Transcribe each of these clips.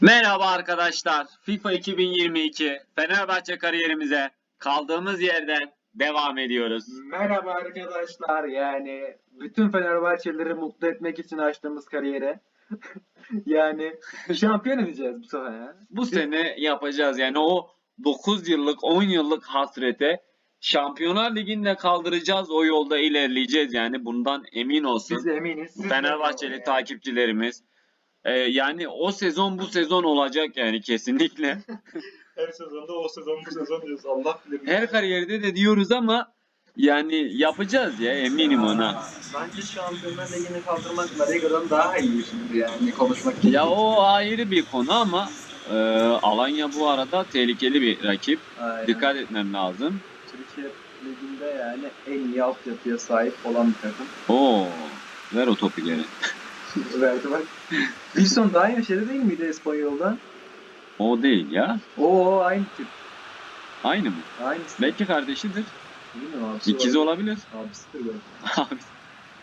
Merhaba arkadaşlar. FIFA 2022 Fenerbahçe kariyerimize kaldığımız yerden devam ediyoruz. Merhaba arkadaşlar yani bütün Fenerbahçelileri mutlu etmek için açtığımız kariyere yani şampiyon edeceğiz bu sefer ya. Bu sene yapacağız yani o 9 yıllık 10 yıllık hasrete Şampiyonlar Ligi'nde kaldıracağız. O yolda ilerleyeceğiz yani bundan emin olsun. Biz eminiz. Siz Fenerbahçeli yani. takipçilerimiz. Ee, yani o sezon bu sezon olacak yani kesinlikle. Her sezonda o sezon bu sezon diyoruz. Allah bilir. Her kariyerde de diyoruz ama yani yapacağız ya eminim ona. Bence Şampiyonlar Ligi'ni kaldırmak La Liga'dan daha iyi şimdi yani konuşmak için. Ya o ayrı bir konu ama e, Alanya bu arada tehlikeli bir rakip. Aynen. Dikkat etmem lazım. Türkiye Ligi'nde yani en iyi altyapıya sahip olan bir takım. Oo, ver o topu geri. Verdi bak. Wilson daha şeyde değil miydi İspanyol'da? O değil ya. Oo aynı tip. Aynı mı? Aynısı. Belki kardeşidir. Bilmiyorum abisi İkizi olabilir. olabilir. Abisidir belki. Abi,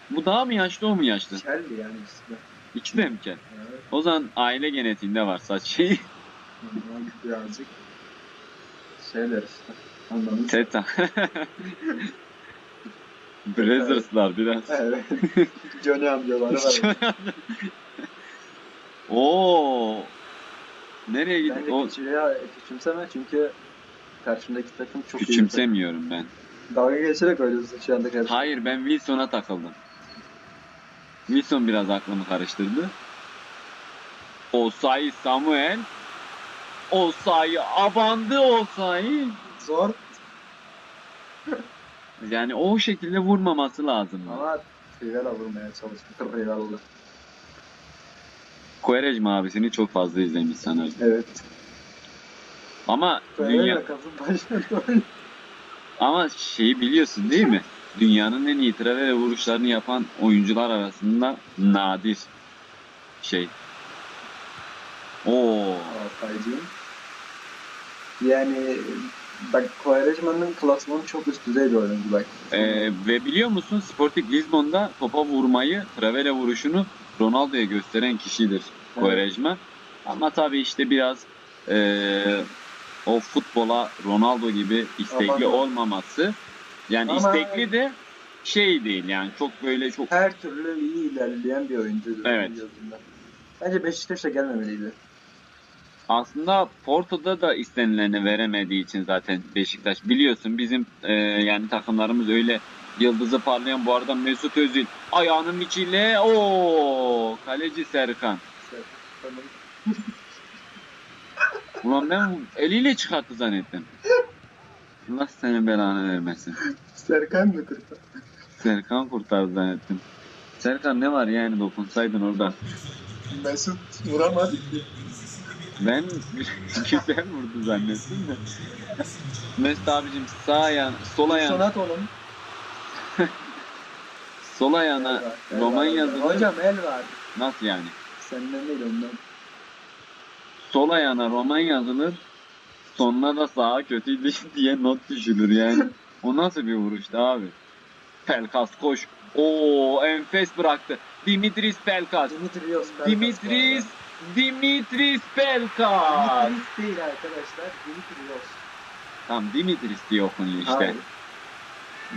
bu daha mı yaşlı o mu yaşlı? Keldi yani ikisi de. İkisi de mi kel? Evet. O zaman aile genetiğinde var saç şeyi. Birazcık şeyler işte. Anladın? Teta. Brazzers'lar biraz. Evet. Johnny amcaları var. Oo. Nereye gidiyor? Bence O küçüğe küçümseme çünkü karşımdaki takım çok iyi. küçümsemiyorum ben. takım. Dalga geçerek şu anda karşı. Hayır ben Wilson'a takıldım. Wilson biraz aklımı karıştırdı. Osayi Samuel. Osayi abandı Osayi. Zor Yani o şekilde vurmaması lazım. ama Rivala vurmaya çalıştı. Rivala. Quaresma abisini çok fazla izlemiş sanırım. Evet. Ama dünya ama şeyi biliyorsun değil mi? Dünyanın en iyi travele vuruşlarını yapan oyuncular arasında nadir şey. Oo. Altaycığım. Yani bak Quaresma'nın klasmanı çok üst düzey bir oyuncu bak. Ee, ve biliyor musun Sporting Lisbon'da topa vurmayı, travele vuruşunu Ronaldo'ya gösteren kişidir Quaresma. Ama tabii işte biraz ee, o futbola Ronaldo gibi istekli Ama- olmaması. Yani Ama- istekli de şey değil yani çok böyle çok Her türlü iyi ilerleyen bir oyuncuydu. Evet. Bence Beşiktaş'a gelmemeliydi. Aslında Porto'da da istenileni veremediği için zaten Beşiktaş biliyorsun bizim ee, yani takımlarımız öyle yıldızı parlayan bu arada Mesut Özil ayağının içiyle o kaleci Serkan. Ulan ben eliyle çıkarttı zannettim. Allah senin belanı vermesin. Serkan mı kırdı? Serkan kurtardı zannettim. Serkan ne var yani dokunsaydın orada. Mesut vuramadı. Ben güzel vurdu zannettim de. Mesut abicim sağ ayağın, sol ayağın, Sonat onun. sol ayağına El Roman var. yazılı. Hocam el var. Nasıl yani? Senden değil ondan. Sol ayağına roman yazılır. Sonuna da sağa kötü diye not düşülür yani. O nasıl bir vuruştu abi? Pelkas koş. Oo enfes bıraktı. Dimitris Pelkas. Dimitrios. Pelkas Dimitris Dimitris Pelkas. Dimitris değil arkadaşlar. Dimitrios. Tamam Dimitris diye okunuyor işte. Hayır.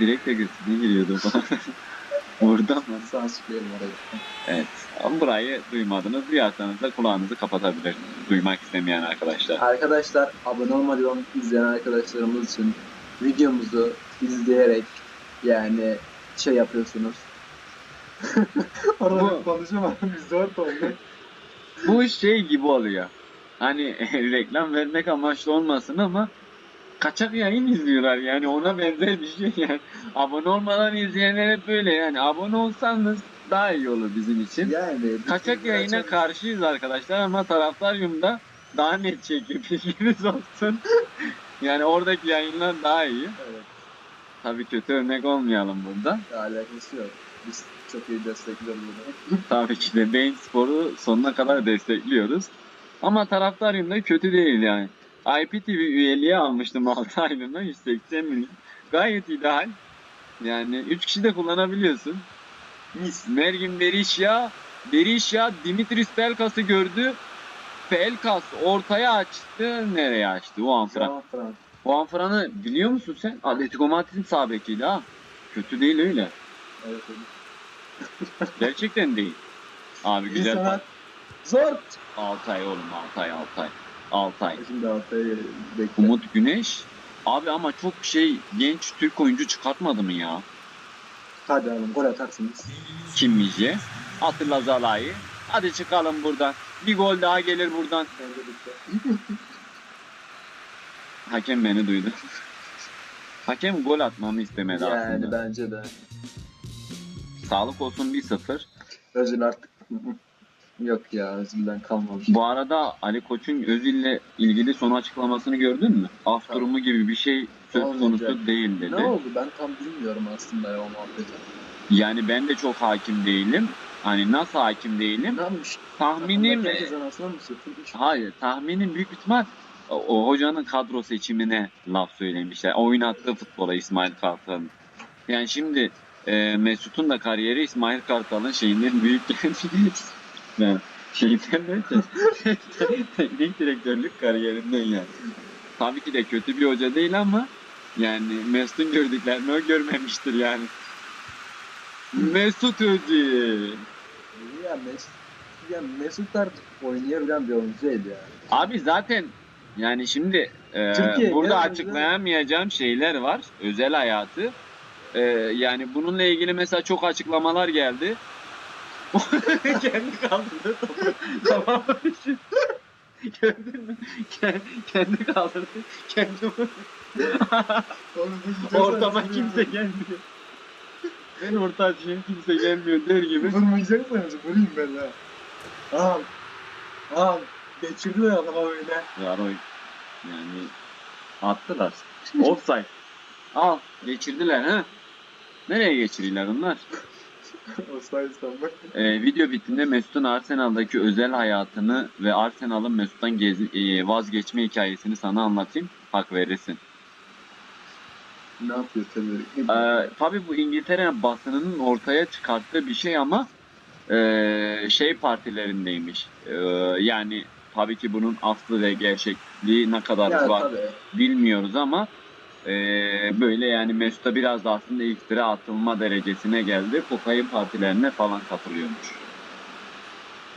Direkt de gözüne giriyordu falan. Orada mı? Sansürleyelim orayı. Evet. Ama burayı duymadınız. Duyarsanız da kulağınızı kapatabilir. Duymak istemeyen arkadaşlar. Arkadaşlar abone olmadan izleyen arkadaşlarımız için videomuzu izleyerek yani şey yapıyorsunuz. Orada konuşamadım biz zor oldu. Bu şey gibi oluyor. Hani reklam vermek amaçlı olmasın ama kaçak yayın izliyorlar yani ona benzer bir şey yani. Abone olmadan izleyenler hep böyle yani abone olsanız daha iyi olur bizim için. Yani Kaçak yayına karşıyız arkadaşlar ama taraftaryumda daha net çekiyor bilginiz olsun. yani oradaki yayınlar daha iyi. Evet, Tabii kötü örnek olmayalım burada. alakası yok. Biz çok iyi destekliyoruz bunu. Tabii ki de Beyin Spor'u sonuna kadar destekliyoruz. Ama taraftarım da kötü değil yani. IPTV üyeliği almıştım 6 aylığına 180 milyon. Gayet ideal. Yani 3 kişi de kullanabiliyorsun. Mis. Mergin Berisha, Berisha Dimitris Pelkas'ı gördü. Pelkas ortaya açtı. Nereye açtı? Juan Fran. Juan Fran. Juan Fran'ı biliyor musun sen? Atletico Madrid'in sağ bekiydi ha. Kötü değil öyle. Evet, öyle. Gerçekten değil. Abi güzel sanat. Zor. Altay oğlum Altay Altay. Altay. Şimdi Altay'a bekle. Umut Güneş. Abi ama çok şey genç Türk oyuncu çıkartmadı mı ya? Hadi oğlum gol atarsınız. Kim Mijye? Atilla Zalai. Hadi çıkalım buradan. Bir gol daha gelir buradan. Hakem beni duydu. Hakem gol atmamı istemedi Yani aslında. bence de. Sağlık olsun 1-0. Özil artık. Yok ya Özil'den kalmamış. Bu arada Ali Koç'un Özil'le ilgili son açıklamasını gördün mü? Af Tabii. durumu gibi bir şey söz Olmayacak. konusu değil dedi. Ne oldu ben tam bilmiyorum aslında ya o muhabbeti. Yani ben de çok hakim değilim. Hani nasıl hakim değilim? Ne yapmış? Tahminim hayır tahminim büyük ihtimal o, o hocanın kadro seçimine laf söylemişler. Oynattığı futbola İsmail Kartal'ın. Yani şimdi e, Mesut'un da kariyeri İsmail Kartal'ın şeyinden büyük yani şeyinden derken teknik direktörlük kariyerinden yani. Tabii ki de kötü bir hoca değil ama yani Mesut'un gördüklerini o görmemiştir yani. Mesut Özil. Ya Mesut, ya Mesut artık oynayabilen bir oyuncu değil ya. Abi zaten yani şimdi e, Türkiye burada açıklayamayacağım şeyler var. Özel hayatı. E, yani bununla ilgili mesela çok açıklamalar geldi. kendi kaldırdı topu. tamam mı? Gördün mü? Kendi, kendi kaldırdı. Kendi Ortama kimse gelmiyor. Ben orta açayım kimse gelmiyor der gibi. Vurmayacaksanız vurayım ben ha. Al. Al. Geçirdiler adama öyle. Yaroy. Yani attılar. Offside. Al geçirdiler ha. Nereye geçiriyorlar onlar? o sayesinde bak. Ee, video bittiğinde Mesut'un Arsenal'daki özel hayatını ve Arsenal'ın Mesut'tan gezi, e, vazgeçme hikayesini sana anlatayım. Hak verirsin. Ne yapıyor tabii. Ee, tabii bu İngiltere basınının ortaya çıkarttığı bir şey ama e, şey partilerindeymiş. Ee, yani tabii ki bunun aslı ve gerçekliği ne kadar ya var tabii. bilmiyoruz ama e, böyle yani Mesut'a biraz da aslında iftira atılma derecesine geldi. Kokain partilerine falan katılıyormuş.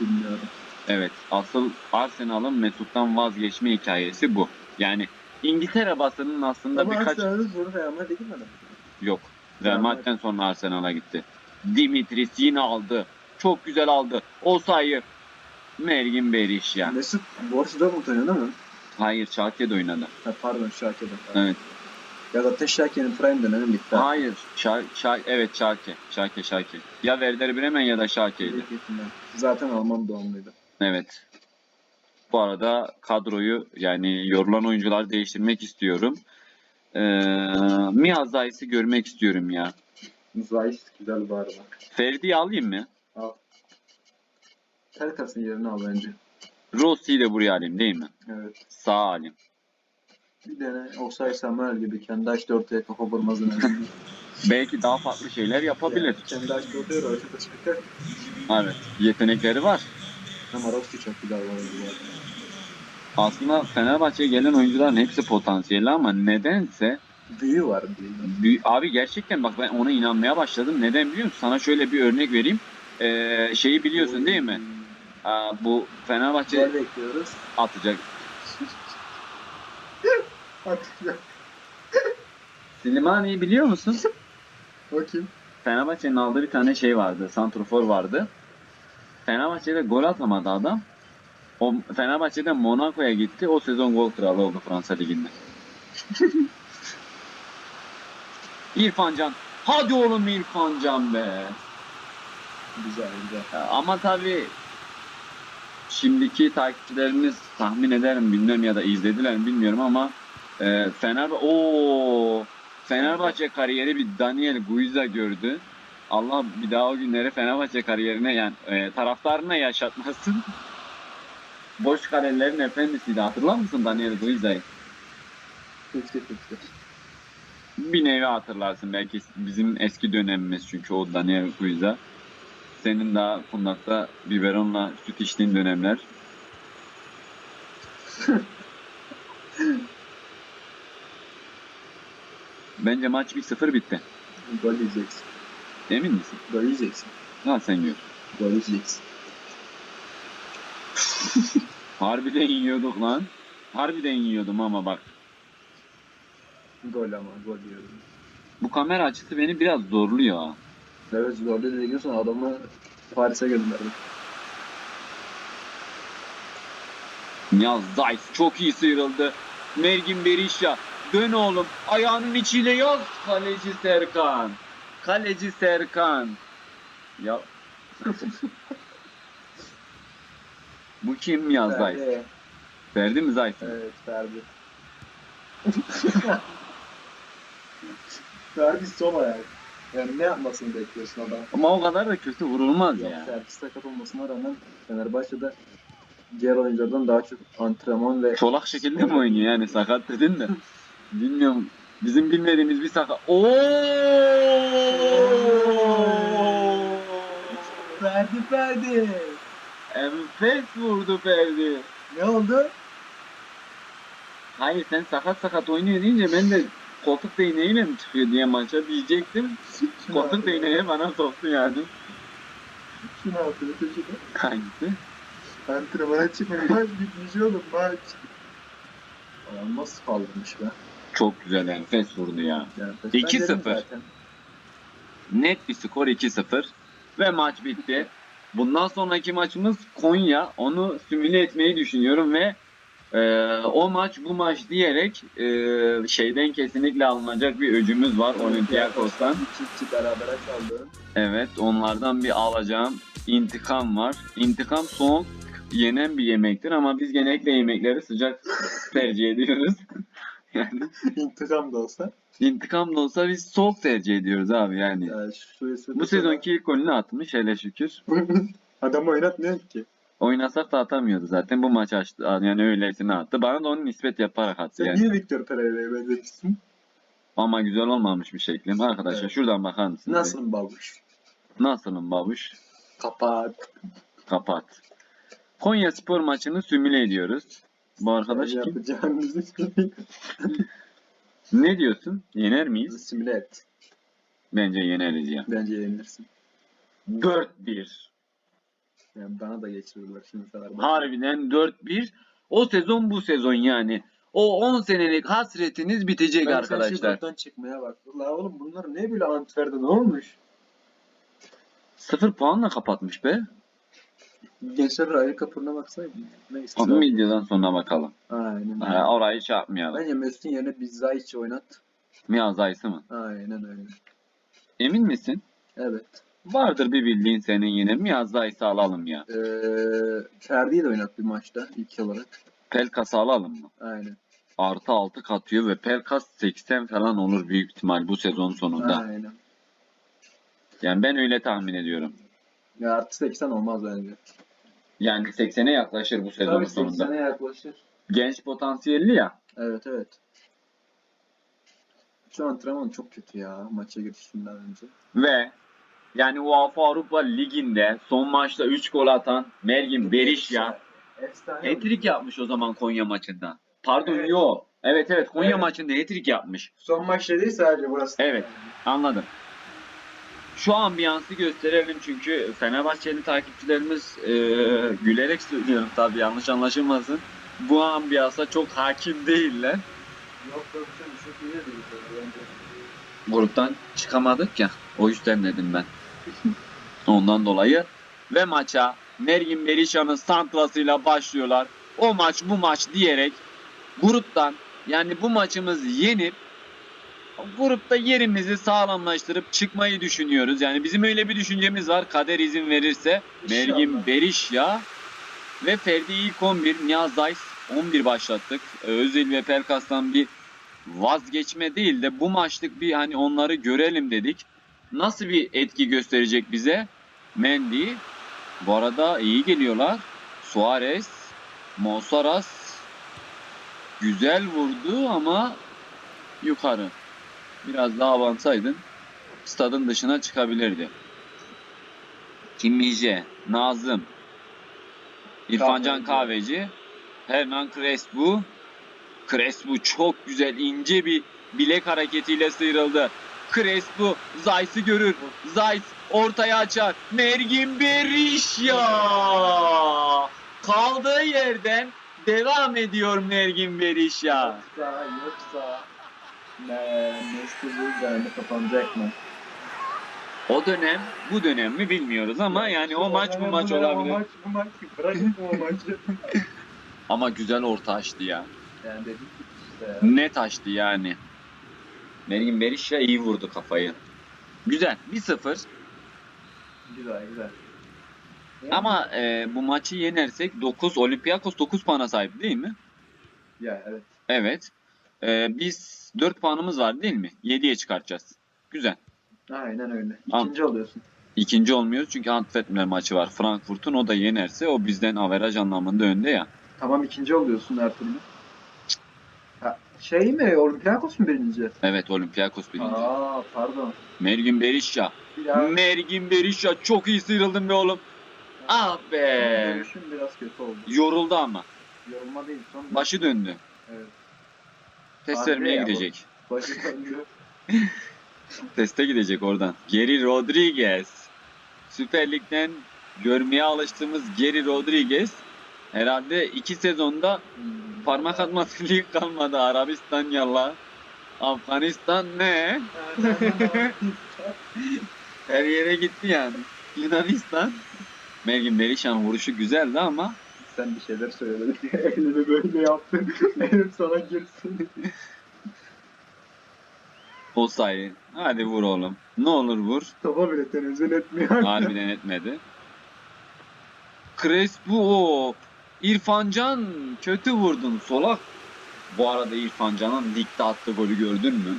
Bilmiyorum. Evet, asıl Arsenal'ın Mesut'tan vazgeçme hikayesi bu. Yani İngiltere basının aslında Ama birkaç Arsenal'ın zoru Real Madrid gitmedi mi? yok. Real Madrid'den sonra Arsenal'a gitti. Dimitris yine aldı. Çok güzel aldı. O sayı Mergin Beriş ya. Mesut Borussia Dortmund oynuyor değil mi? Hayır, Schalke'de oynadı. Ha, pardon Schalke'de. Evet. Ya zaten Schalke'nin prime dönemi bitti. Hayır, Şal, Şal, evet Schalke. Schalke, Schalke. Ya Werder Bremen ya da ihtimal. Zaten Alman doğumluydu. Evet. Bu arada kadroyu yani yorulan oyuncular değiştirmek istiyorum. Ee, Mihaz Zayis'i görmek istiyorum ya. Zayis güzel bu arada. Ferdi'yi alayım mı? Al. Pelkas'ın yerini al bence. Rossi'yi de buraya alayım değil mi? Evet. Sağ alayım. Bir tane Osay Samuel gibi kendi açtı ortaya kafa önemli. Belki daha farklı şeyler yapabilir. kendi açtı ortaya röveşata çıkar. Evet. Yetenekleri var. Ama Rossi çok güzel var. Aslında Fenerbahçe'ye gelen oyuncuların hepsi potansiyelli ama nedense Büyü var büyü. Büyü- Abi gerçekten bak ben ona inanmaya başladım. Neden biliyor musun? Sana şöyle bir örnek vereyim. Ee, şeyi biliyorsun değil mi? Aa, bu Fenerbahçe atacak. Atıyor. Slimani'yi biliyor musun? Kim? Fenerbahçe'nin aldığı bir tane şey vardı. Santrofor vardı. Fenerbahçe'de gol atamadı adam. O Fenerbahçe'den Monaco'ya gitti. O sezon gol kralı oldu Fransa Ligi'nde. İrfan Can. Hadi oğlum İrfan Can be. Güzel güzel. Ama tabii şimdiki takipçilerimiz tahmin ederim bilmem ya da izlediler mi bilmiyorum ama e, Fenerbahçe o Fenerbahçe kariyeri bir Daniel Guiza gördü. Allah bir daha o günleri Fenerbahçe kariyerine yani e, taraftarına yaşatmasın. Boş kalelerin efendisiydi. Hatırlar mısın Daniel Guiza'yı? Bir nevi hatırlarsın belki bizim eski dönemimiz çünkü o Daniel Guiza. Senin daha kundakta biberonla süt içtiğin dönemler. Bence maç 1-0 bitti. Gol yiyeceksin. Emin misin? Gol yiyeceksin. Ha sen gör. Gol yiyeceksin. Harbiden yiyorduk lan. Harbiden yiyordum ama bak. Gol ama gol yiyorum. Bu kamera açısı beni biraz zorluyor ha. Evet gol dedikten sonra adamı Paris'e gönderdim. Niyaz Zayt çok iyi sıyrıldı. Mergin Berisha. Dön oğlum. Ayağının içiyle yaz. Kaleci Serkan. Kaleci Serkan. Ya. Bu kim ya Zayt? Ferdi. Mi Zayt? Evet Ferdi. Ferdi sol ayak. Yani ne yapmasını bekliyorsun adam? Ama o kadar da kötü vurulmaz Ya. ya. Ferdi sakat olmasına rağmen Fenerbahçe'de diğer oyunculardan daha çok antrenman ve Çolak şekilde mi oynuyor yani sakat dedin de. Bilmiyorum. Bizim bilmediğimiz bir sakat. Oo! Ferdi Ferdi. Enfes vurdu Ferdi. Ne oldu? Hayır sen sakat sakat oynuyor deyince ben de koltuk değneğiyle mi çıkıyor diye maça diyecektim. Koltuk değneği bana soktu yani. Şunu altını köşede. Hangisi? Antrenmana çıkmıyor. Maç bitmiş oğlum maç. Adam nasıl kaldırmış be? Çok güzel enfes vurdu ya. Yani 2-0. ben dedim zaten. Net bir skor 2-0 ve maç bitti. Bundan sonraki maçımız Konya. Onu simüle etmeyi düşünüyorum ve e, o maç bu maç diyerek e, şeyden kesinlikle alınacak bir öcümüz var Olympiakos'tan. İki berabere kaldı. Evet onlardan bir alacağım intikam var. İntikam soğuk yenen bir yemektir ama biz genellikle yemekleri sıcak tercih ediyoruz. Yani İntikam da olsa. intikam da olsa biz soğuk tercih ediyoruz abi yani. Yani şu, Bu sezonki ilk golünü atmış hele şükür. Adam oynatmıyor ki. Oynasak da atamıyordu zaten bu maç açtı. Yani öylesine attı. Bana da onu nispet yaparak attı Sen yani. niye Victor Pereira'ya benzetmişsin? Ama güzel olmamış bir şeklim. Arkadaşlar Evet. şuradan bakar mısınız? Nasılım babuş? Nasılım babuş? Kapat. Kapat. Konya spor maçını simüle ediyoruz. Bu arkadaş kim? Yapacağınızı Ne diyorsun? Yener miyiz? simüle et. Bence yeneriz ya. Bence yenilirsin. 4-1. Yani bana da geçirirler şimdi Fenerbahçe. Harbiden 4-1. O sezon bu sezon yani. O 10 senelik hasretiniz bitecek Ben arkadaşlar. şuradan çıkmaya bak. La oğlum bunlar ne böyle Antwerp'te ne olmuş? 0 puanla kapatmış be. Gençler ayrı kapırına baksaydın. Neyse. Onu videodan sonra bakalım. Aynen öyle. Ha, orayı şey yapmayalım. Bence Mesut'un yerine bir Zayç'i oynat. Miyaz Aysı mı? Aynen öyle. Emin misin? Evet. Vardır bir bildiğin senin yine. Miyaz Aysı alalım ya. Ee, Ferdi'yi de oynat bir maçta ilk olarak. Pelkas'ı alalım mı? Aynen. Artı 6 katıyor ve Pelkas 80 falan olur büyük ihtimal bu sezon sonunda. Aynen. Yani ben öyle tahmin ediyorum. Ya artı 80 olmaz bence. Yani 80'e yaklaşır bu sezon Tabii sonunda. 80'e yaklaşır. Genç potansiyelli ya. Evet evet. Şu antrenman çok kötü ya maça girişinden önce. Ve yani UEFA Avrupa Ligi'nde son maçta 3 gol atan Mergin Berisha Efsane. hat-trick yapmış o zaman Konya maçında. Pardon Evet. yo. Evet evet Konya Evet. maçında hat-trick yapmış. Son maçta değil sadece burası. Evet. Anladım. Şu ambiyansı gösterelim çünkü Fenerbahçeli takipçilerimiz e, gülerek söylüyorum tabii yanlış anlaşılmasın. Bu ambiyansa çok hakim değiller. Yok yok sen çok iyi değil bence. Gruptan çıkamadık ya. O yüzden dedim ben. Ondan dolayı. Ve maça Mergin Berisha'nın santrasıyla başlıyorlar. O maç bu maç diyerek gruptan yani bu maçımız yenip grupta yerimizi sağlamlaştırıp çıkmayı düşünüyoruz. Yani bizim öyle bir düşüncemiz var. Kader izin verirse İnşallah. Berisha ve Ferdi ilk 11, Niyaz Dayс 11 başlattık. Özil ve Pelkas'tan bir vazgeçme değil de bu maçlık bir hani onları görelim dedik. Nasıl bir etki gösterecek bize? Mendy. Bu arada iyi geliyorlar. Suarez, Monsaras güzel vurdu ama yukarı. Biraz daha avansaydın stadın dışına çıkabilirdi. Kim Mijé, Nazım, İrfancan Kahveci. Hernan Crespo. Crespo çok güzel ince bir bilek hareketiyle sıyrıldı. Crespo Zayt'ı görür. Zayt ortaya açar. Mergin Berisha. Kaldığı yerden devam ediyor Mergin Berisha. Yoksa yoksa Messi bu yani kapanacak mı? O dönem bu dönem mi bilmiyoruz ama yani o maç bu maç O olabilir. maç bu maç. Bırakın o maçı. Ama güzel orta açtı ya. yani dedik işte. Net açtı yani. Mergin Berisha iyi vurdu kafayı. Güzel. 1-0. Güzel güzel. Ama e, bu maçı yenersek 9 Olympiakos 9 puana sahip değil mi? Ya evet. Evet. E, biz 4 puanımız var değil mi? 7'ye çıkartacağız. Güzel. Aynen öyle. İkinci oluyorsun. İkinci olmuyoruz çünkü Antwerp'le maçı var. Frankfurt'un o da yenerse o bizden averaj anlamında önde ya. Tamam ikinci oluyorsun her türlü. Ha, şey mi? Olympiakos mu birinci? Evet Olympiakos birinci. Aa pardon. Mergin Berisha. Ya, Mergin Berisha çok iyi sıyrıldın be oğlum. Ah be. Görüşüm biraz kötü oldu. Yoruldu ama. Yorulma değil son. Başı döndü. Evet. Test Harbi vermeye ya bu. gidecek. Başı. Teste gidecek oradan. Geri Rodriguez. Süper Lig'den görmeye alıştığımız Geri Rodriguez. Herhalde iki sezonda parmak atması lig kalmadı. Arabistan yalla. Afganistan ne? Her yere gitti yani. Yunanistan. Mergin Berişan vuruşu güzeldi ama Sen bir şeyler söyledin. Elini böyle yaptın. Benim sana girsin. Osayi. Hadi vur oğlum. Ne olur vur. Topa bile tenezzül etmiyor. Harbiden etmedi. Crespo. İrfancan kötü vurdun solak. Bu arada İrfancan'ın ligde attığı golü gördün mü?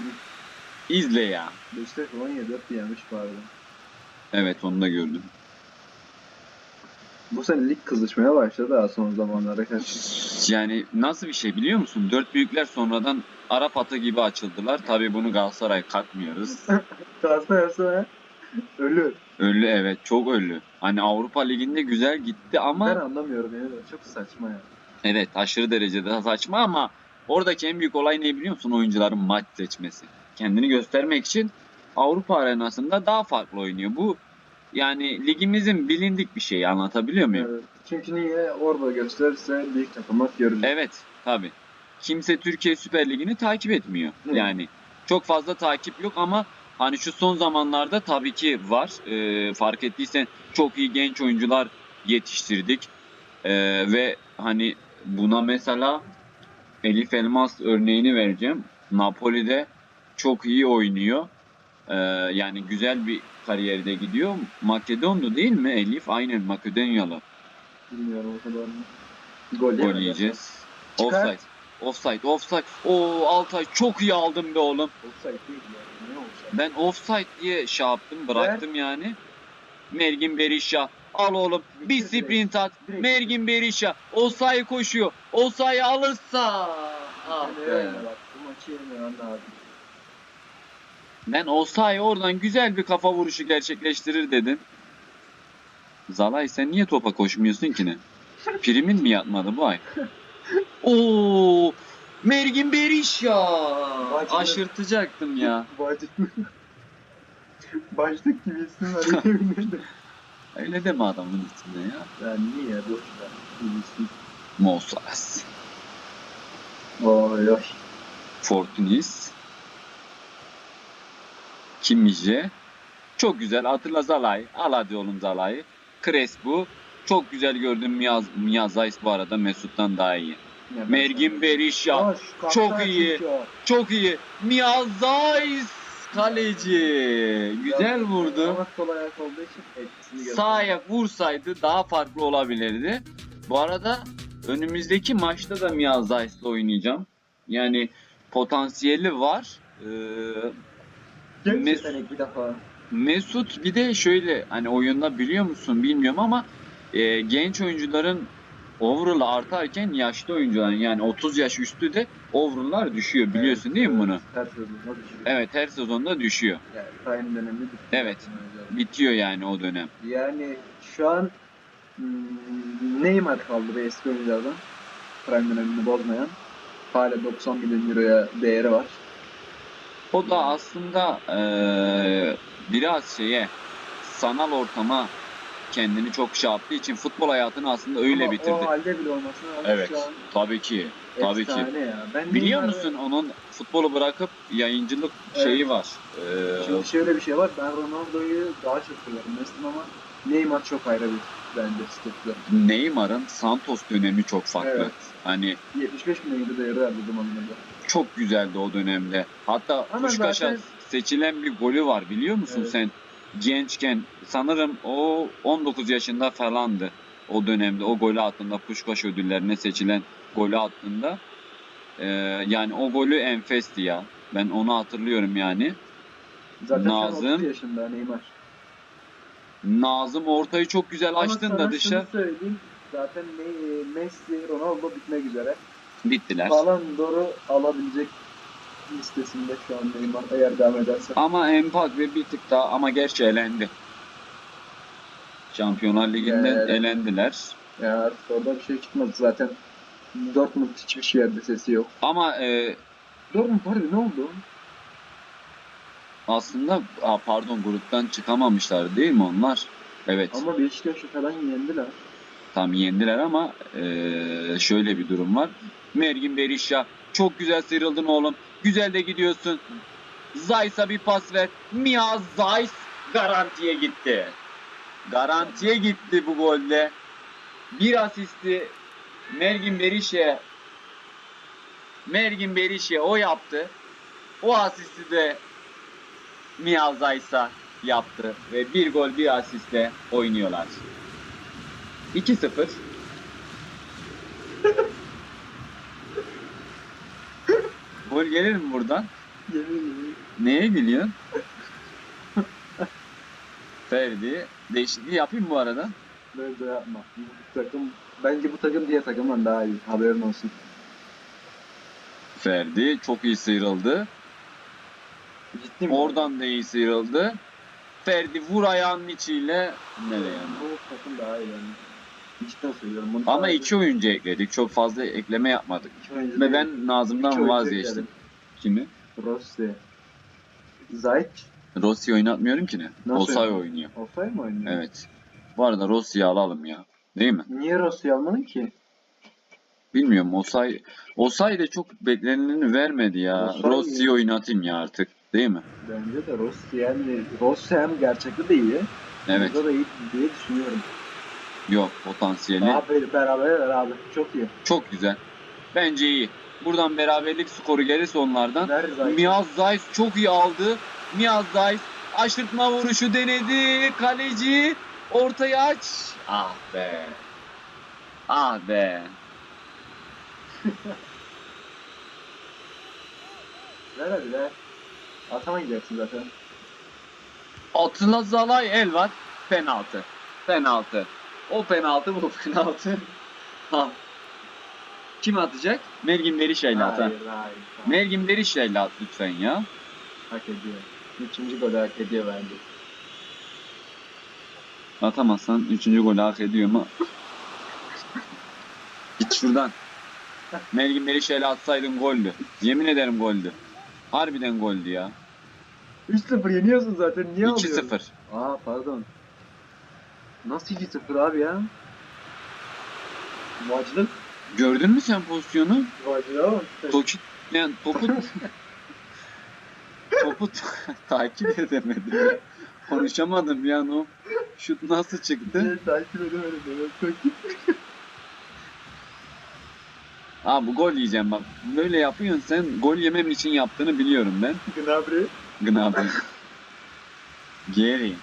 İzle ya. Beşiktaş 17 yemiş bu arada. Evet onu da gördüm. Bu sene lig kızışmaya başladı ha son zamanlara karşı. Yani nasıl bir şey biliyor musun? Dört büyükler sonradan Arap atı gibi açıldılar. Tabii bunu Galatasaray katmıyoruz. Galatasaray yapsa ölür. Ölü evet çok ölü. Hani Avrupa Ligi'nde güzel gitti ama Ben anlamıyorum yani çok saçma ya. Evet aşırı derecede saçma ama oradaki en büyük olay ne biliyor musun? Oyuncuların maç seçmesi. Kendini göstermek için Avrupa arenasında daha farklı oynuyor. Bu yani ligimizin bilindik bir şeyi anlatabiliyor muyum? Evet. Çünkü niye orada gösterirse büyük takımlar görür. Evet tabi. Kimse Türkiye Süper Ligi'ni takip etmiyor. Hı. Yani çok fazla takip yok ama hani şu son zamanlarda tabii ki var. Ee, fark ettiysen çok iyi genç oyuncular yetiştirdik. Ee, ve hani buna mesela Elif Elmas örneğini vereceğim. Napoli'de çok iyi oynuyor. Ee, yani güzel bir kariyerde gidiyor. Makedonlu değil mi Elif? Aynen Makedonyalı. Bilmiyorum o kadar mı? Gol, Gol yiyeceğiz. Offside. Offside. Offside. Oo Altay çok iyi aldın be oğlum. Offside değil yani. Ne offside? Ben offside diye şey yaptım. Bıraktım yani. Mergin Berisha. Al oğlum. Bir sprint at. Mergin Berisha. Osayi koşuyor. Osayi alırsa. Ah be. bak bu maçı yemeyen lazım. Ben Osayi oradan güzel bir kafa vuruşu gerçekleştirir dedim. Zalay sen niye topa koşmuyorsun ki ne? Primin mi yatmadı bu ay? Oo! Mergin Berisha! Bacını- Aşırtacaktım ya. Başlık gibi isim var. Öyle deme adamın içinde ya. Yani niye boş ver. Mosas. Oy oy. Fortunis. Kimije. Çok güzel. Hatırla Zalay. Al hadi oğlum Zalay. Crespo. Çok güzel gördüm Miyaz, Miyaz Zayis bu arada Mesut'tan daha iyi. Yani Mergin kaptan çok iyi. Çok iyi. Miyaz Zayis. Kaleci. Güzel vurdu. Sağ ayak vursaydı daha farklı olabilirdi. Bu arada önümüzdeki maçta da Miyaz Zayis'le oynayacağım. Yani potansiyeli var. Ee, Mes- yetenek bir defa. Mesut bir de şöyle hani oyunda biliyor musun bilmiyorum ama e, genç oyuncuların overall'ı artarken yaşlı oyuncuların yani 30 yaş üstü de overall'lar düşüyor biliyorsun değil mi bunu? Her sezonda düşüyor. Evet her sezonda düşüyor. Yani prime dönemi bitti. Evet. Bitiyor yani o dönem. Yani şu an hmm, Neymar kaldı be eski oyunculardan. Prime dönemini bozmayan. Hala 90 milyon euroya değeri var. O da aslında eee, biraz şeye sanal ortama kendini çok şey yaptığı için futbol hayatını aslında öyle Ama bitirdi. O halde bile olmasına rağmen Evet. şu an Tabii ki. Tabii ki. ya. Ben Biliyor Neymar'ı- musun onun futbolu bırakıp yayıncılık Evet. şeyi var. Eee, Şimdi şöyle bir şey var. Ben Ronaldo'yu daha çok seviyorum Mesut'um ama Neymar çok ayrı bir bence statüde. Neymar'ın Santos dönemi çok farklı. Evet. Hani 75 milyon euro değeri vardı zamanında. Çok güzeldi o dönemde. Hatta Ama Puşkaş'a zaten- seçilen bir golü var biliyor musun Evet. sen? Gençken sanırım o 19 yaşında falandı o dönemde o golü attığında Puşkaş ödüllerine seçilen golü attığında Ee, yani o golü enfesti ya. Ben onu hatırlıyorum yani. Zaten Nazım. 30 yaşında Neymar. Nazım ortayı çok güzel açtın da şunu dışa söyleyeyim. Zaten Me- Messi, Ronaldo bitmek üzere. Bittiler. Ballon d'Or'u alabilecek listesinde şu an Neymar eğer devam ederse. Ama Mbappe bir tık daha ama gerçi elendi. Şampiyonlar Ligi'nden Evet. elendiler. Ya orada bir şey çıkmadı zaten. Dortmund hiçbir yerde sesi yok. Ama e, Dortmund harbi ne oldu? aslında aa, pardon gruptan çıkamamışlar değil mi onlar? Evet. Ama Beşiktaş'ı falan yendiler. Tam yendiler ama e, şöyle bir durum var. Mergin Berisha çok güzel sıyrıldın oğlum. Güzel de gidiyorsun. Zayt'a bir pas ver. Mia Zayt garantiye gitti. Garantiye gitti bu golde. Bir asisti Mergin Berişe Mergin Berişe o yaptı. O asisti de Mia Zayt'a yaptı ve bir gol bir asistle oynuyorlar. 2-0. Gol gelir mi buradan? Yemin ederim. Neye gülüyorsun? Ferdi. Değişikliği yapayım bu arada. De yapma. Bu takım, bence bu takım diğer takımdan daha iyi. Haberin olsun. Ferdi çok iyi sıyrıldı. Ciddi mi? Oradan da iyi sıyrıldı. Ferdi vur ayağının içiyle nereye? Bu takım daha iyi bence. Cidden söylüyorum. Bunu Ama sadece iki oyuncu ekledik. Çok fazla ekleme yapmadık. iki oyuncu Ve değil, ben iki Nazım'dan oyuncu vazgeçtim. ekledim. Kimi? Rossi. Zayt. Rossi oynatmıyorum ki ne? Nasıl Osay oynuyor. Osay mı oynuyor? Evet. Bu arada Rossi'yi alalım ya. Değil mi? Niye Rossi almadın ki? Bilmiyorum Osay Osay da çok beklenileni vermedi ya. Osay- Rossi'yi oynatayım ya artık. Değil mi? Bence de Rossi yani Rossi hem gerçekte de iyi. Evet. Burada da iyi diye düşünüyorum. Yok potansiyeli Abi beraber abi çok iyi. çok güzel. Bence iyi. Buradan beraberlik skoru gelirse onlardan. Miyaz Zayt çok iyi aldı. Miyaz Zayt aşırtma vuruşu denedi. Kaleci ortaya aç. Ah be. Ah be. Ver hadi ver. Atamayacaksın zaten. Atilla Zalay el var. Penaltı. Penaltı. O penaltı bu penaltı. Ha. Kim atacak? Mergin Berişay'la atar. Hayır hayır. Mergin Berişay'la at lütfen ya. Hak ediyor. Üçüncü golü hak ediyor bence. Atamazsan üçüncü golü hak ediyor mu? Git şuradan. Mergin Berişay'la atsaydın goldü. Yemin ederim goldü. Harbiden goldü ya. 3-0 yeniyorsun zaten. Niye alıyorsun? 2-0. Aa pardon. Nasıl 2-0 abi ya? Vacılık. Gördün mü sen pozisyonu? Vacılığa bak. Toki, yani topu topu ta- takip edemedim. ya. Konuşamadım an o şut nasıl çıktı? Takip edemedim. Çok. Aa bu gol yiyeceğim bak. Böyle yapıyorsun sen gol yemem için yaptığını biliyorum ben. Gnabry. Gnabry. Geri.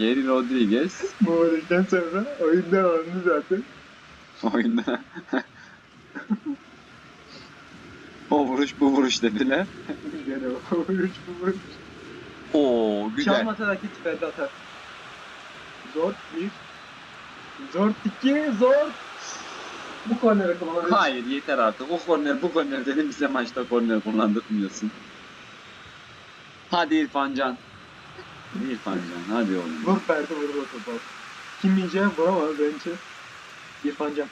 Geri Rodriguez Bu olduktan sonra oyun devamlı zaten. oyunda. o vuruş bu vuruş dediler. Gene o vuruş bu vuruş. Oo güzel. Çalmasa rakip Ferdi atar. Zor bir. Zor iki. Zor. Bu korneri kullanabiliriz. Hayır yeter artık. O korner bu korner dedim bize maçta korner kullandırmıyorsun. Hadi İrfan Can. İrfan Can hadi oğlum. Vur Ferdi vurur o topu. Kim yiyeceğim vuramaz bence. İrfan Can.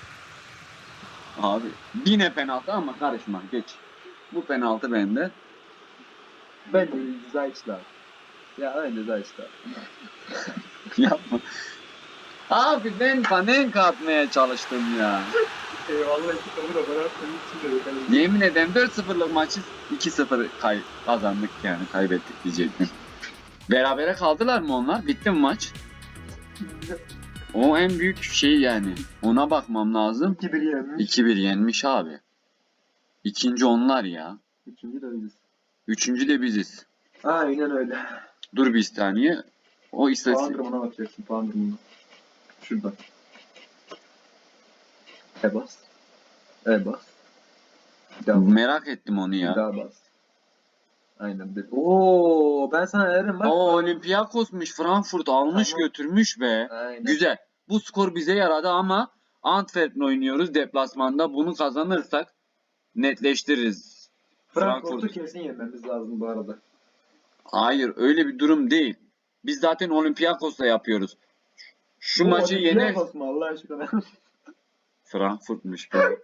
Abi yine penaltı ama karışma geç. Bu penaltı bende. Ben de Zayt'la. Ya öyle Zayt'la. Yapma. Abi ben panenka atmaya çalıştım ya. Eyvallah iki tane da bana için de. Yemin ederim 4-0'lık maçı 2-0 kay kazandık yani kaybettik diyecektim. Berabere kaldılar mı onlar? Bitti mi maç? O en büyük şey yani. Ona bakmam lazım. 2-1 yenmiş. 2-1 yenmiş abi. İkinci onlar ya. Üçüncü de biziz. Üçüncü de biziz. Aynen öyle. Dur bir saniye. O Puan istatistik. durumuna bakacaksın. Puan durumuna. Şurada. E bas. E bas. Bir. Merak ettim onu Bir ya. daha bas. Aynen. Bir... Oo, ben sana veririm bak. O Olympiakos'muş Frankfurt almış Tamam. götürmüş be. Aynen. Güzel. Bu skor bize yaradı ama Antwerp'le oynuyoruz deplasmanda. Bunu kazanırsak netleştiririz. Frankfurt'u Frankfurt. kesin yenmemiz lazım bu arada. Hayır öyle bir durum değil. Biz zaten Olympiakos'la yapıyoruz. Şu Bu maçı yener. Olympiakos mu Allah aşkına? Frankfurt'muş be.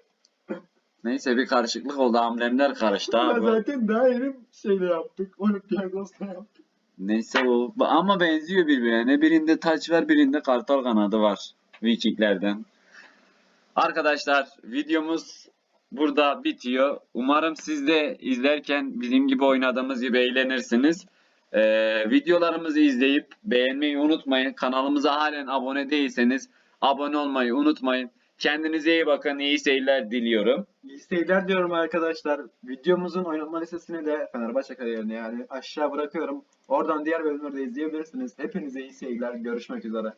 Neyse bir karışıklık oldu. Amblemler karıştı Ya abi. zaten daha yeni şeyle yaptık. Olympiakos'la yaptık. Neyse o ama benziyor birbirine. Birinde taç var, birinde kartal kanadı var. Vikinglerden. Arkadaşlar videomuz burada bitiyor. Umarım siz de izlerken bizim gibi oynadığımız gibi eğlenirsiniz. Ee, videolarımızı izleyip beğenmeyi unutmayın. Kanalımıza halen abone değilseniz abone olmayı unutmayın. Kendinize iyi bakın. İyi seyirler diliyorum. İyi seyirler diyorum arkadaşlar. Videomuzun oynatma listesini de Fenerbahçe kariyerine yani aşağı bırakıyorum. Oradan diğer bölümleri de izleyebilirsiniz. Hepinize iyi seyirler. Görüşmek üzere.